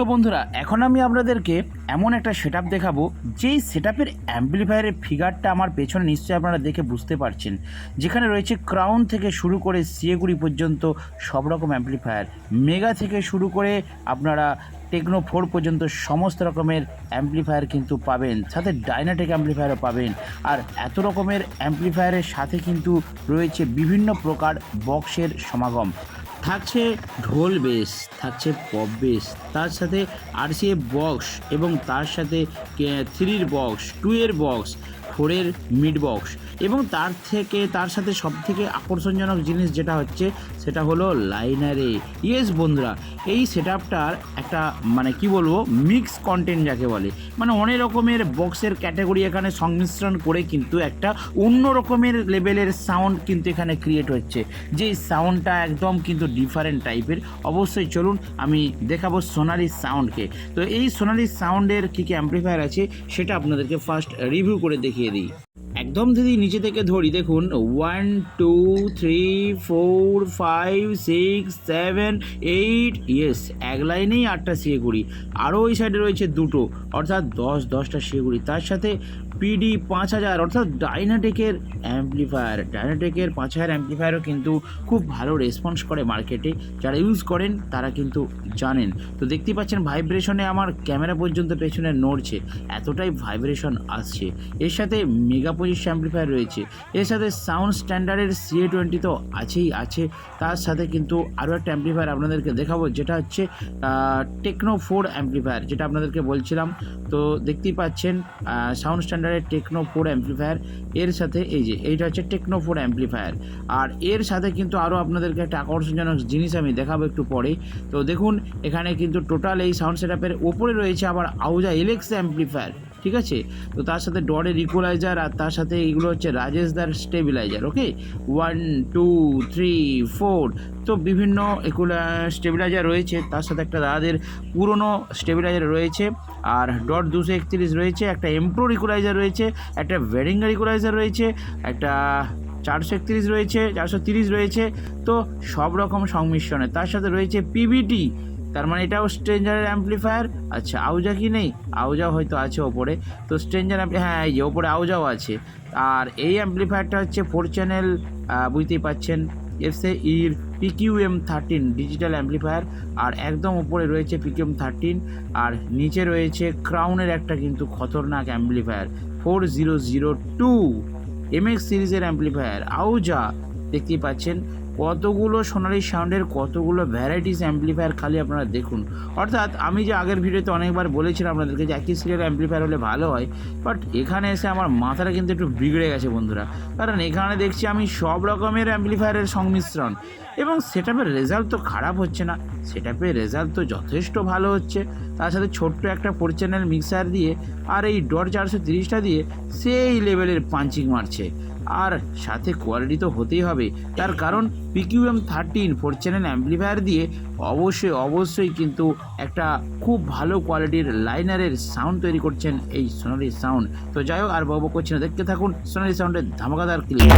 So বন্ধুরা, এখন আমি আপনাদেরকে এমন একটা সেট দেখাবো, যেই সেট আপের অ্যাম্পলিফায়ারের ফিগারটা আমার পেছনে নিশ্চয়ই আপনারা দেখে বুঝতে পারছেন। যেখানে রয়েছে ক্রাউন থেকে শুরু করে সিয়েগুড়ি পর্যন্ত সব রকম অ্যাম্পলিফায়ার মেগা থেকে শুরু করে আপনারা টেকনো ফোর পর্যন্ত সমস্ত রকমের অ্যাম্পলিফায়ার কিন্তু পাবেন, সাথে ডাইনাটেক অ্যাম্পলিফায়ারও পাবেন। আর এত রকমের অ্যাম্পলিফায়ারের সাথে কিন্তু রয়েছে বিভিন্ন প্রকার বক্সের সমাগম। থাকছে ঢোল বেস থাকছে পপ বেস তার সাথে আরসিএফ বক্স এবং তার সাথে থ্রির বক্স, টু এর বক্স ফোরের মিড বক্স। এবং তার থেকে, তার সাথে সব থেকে আকর্ষণজনক জিনিস যেটা হচ্ছে, সেটা হলো লাইনারে। ইয়েস বন্ধুরা, এই সেট একটা মানে কি বলব, মিক্স কন্টেন্ট যাকে বলে। মানে অনেক রকমের বক্সের ক্যাটাগরি এখানে সংমিশ্রণ করে কিন্তু একটা অন্য রকমের লেভেলের সাউন্ড কিন্তু এখানে ক্রিয়েট হচ্ছে। যে সাউন্ডটা একদম কিন্তু ডিফারেন্ট টাইপের অবশ্যই চলুন, আমি দেখাবো সোনালি সাউন্ডকে তো এই সোনালি সাউন্ডের কী কী অ্যাম্পলিফায়ার আছে, সেটা আপনাদেরকে ফার্স্ট রিভিউ করে দেখিয়ে দিই। একদম দিদি নিচে থেকে ধরি, দেখুন one two three four five six seven eight yes এক লাইনেই আটটা শিয়ে করি। আরও ওই সাইডে রয়েছে দুটো, অর্থাৎ দশ, দশটা শিয়ে করি। তার সাথে পিডি পাঁচ হাজার, অর্থাৎ ডাইনাটেকের অ্যাম্পলিফায়ার ডাইনাটেকের পাঁচ হাজার অ্যাম্পলিফায়ারও কিন্তু খুব ভালো রেসপন্স করে মার্কেটে যারা ইউজ করেন, তারা কিন্তু জানেন। তো দেখতেই পাচ্ছেন ভাইব্রেশনে আমার ক্যামেরা পর্যন্ত পেছনে নড়ছে। এতটাই ভাইব্রেশন আসছে। এর সাথে মেগা পঁচিশ অ্যাম্পলিফায়ার রয়েছে। এর সাথে সাউন্ড স্ট্যান্ডার্ডের সিএ টোয়েন্টি তো আছেই, আছে। তার সাথে কিন্তু আরও একটা অ্যাম্পলিফায়ার আপনাদেরকে দেখাবো, যেটা হচ্ছে টেকনো ফোর অ্যাম্পলিফায়ার যেটা আপনাদেরকে বলছিলাম। তো দেখতেই পাচ্ছেন সাউন্ড স্ট্যান্ডার্ডের টেকনো ফোর অ্যাম্পলিফায়ার এর সাথে এই যে, এইটা হচ্ছে টেকনো ফোর অ্যাম্পলিফায়ার আর এর সাথে কিন্তু আরও আপনাদেরকে একটা আকর্ষণজনক জিনিস আমি দেখাবো একটু পরে তো দেখুন, এখানে কিন্তু টোটাল এই সাউন্ড সেট আপের ওপরে রয়েছে আবার আউজা এলেক্স অ্যাম্পলিফায়ার ঠিক আছে? তো তার সাথে ডরের ইকুয়ালাইজার আর তার সাথে এগুলো হচ্ছে রাজেশদার stabilizer okay one two three four তো বিভিন্ন স্টেবিলাইজার রয়েছে, তার সাথে একটা দাদাদের পুরনো স্টেবিলাইজার রয়েছে আর ডট দুশো একত্রিশ রয়েছে, একটা এমপ্রোর ইকুয়ালাইজার রয়েছে, একটা ভেরিঙ্গার ইকুয়ালাইজার রয়েছে, একটা চারশো একত্রিশ রয়েছে, চারশো তিরিশ রয়েছে, তো সব রকম সংমিশ্রণে। তার সাথে রয়েছে পিবিটি তার মানে এটাও স্ট্রেঞ্জারের অ্যাম্পলিফায়ার আচ্ছা আউজা কি নেই? আউজাও হয়তো আছে ওপরে। তো স্ট্রেঞ্জার হ্যাঁ এই যে ওপরে আউজাও আছে। আর এই অ্যাম্পলিফায়ারটা হচ্ছে ফোর চ্যানেল বুঝতেই পাচ্ছেন এফসে ইর পিকিউএম থার্টিন ডিজিটাল অ্যাম্পলিফায়ার আর একদম উপরে রয়েছে পিকিউএম থার্টিন আর নিচে রয়েছে ক্রাউনের একটা কিন্তু খতরনাক amplifier four zero zero two MX সিরিজের অ্যাম্পলিফায়ার আউজা দেখতেই পাচ্ছেন কতগুলো সোনালি সাউন্ডের কতগুলো ভ্যারাইটিস অ্যাম্পলিফায়ার খালি আপনারা দেখুন। অর্থাৎ আমি যে আগের ভিডিওতে অনেকবার বলেছিলাম আপনাদেরকে যে একই সিরিয়াল অ্যাম্পলিফায়ার হলে ভালো হয় বাট এখানে এসে আমার মাথাটা কিন্তু একটু বিগড়ে গেছে বন্ধুরা। কারণ এখানে দেখছি আমি সব রকমের অ্যাম্পলিফায়ারের সংমিশ্রণ, এবং সেটাপের রেজাল্ট তো খারাপ হচ্ছে না। সেটাপের রেজাল্ট তো যথেষ্ট ভালো হচ্ছে। তার সাথে ছোট্ট একটা ফোর চ্যানেল মিক্সার দিয়ে, আর এই ডট চারশো তিরিশটা দিয়ে সেই লেভেলের পাঞ্চিং মারছে। আর সাথে কোয়ালিটি তো হতেই হবে। তার কারণ PQM thirteen four channel amplifier দিয়ে অবশ্যই অবশ্যই কিন্তু একটা খুব ভালো কোয়ালিটির লাইনারের সাউন্ড তৈরি করছেন এই সোনালি সাউন্ড তো যাই হোক, আর বাবু করছি না, দেখতে থাকুন সোনালি সাউন্ডের ধামাকাদার ক্লিপ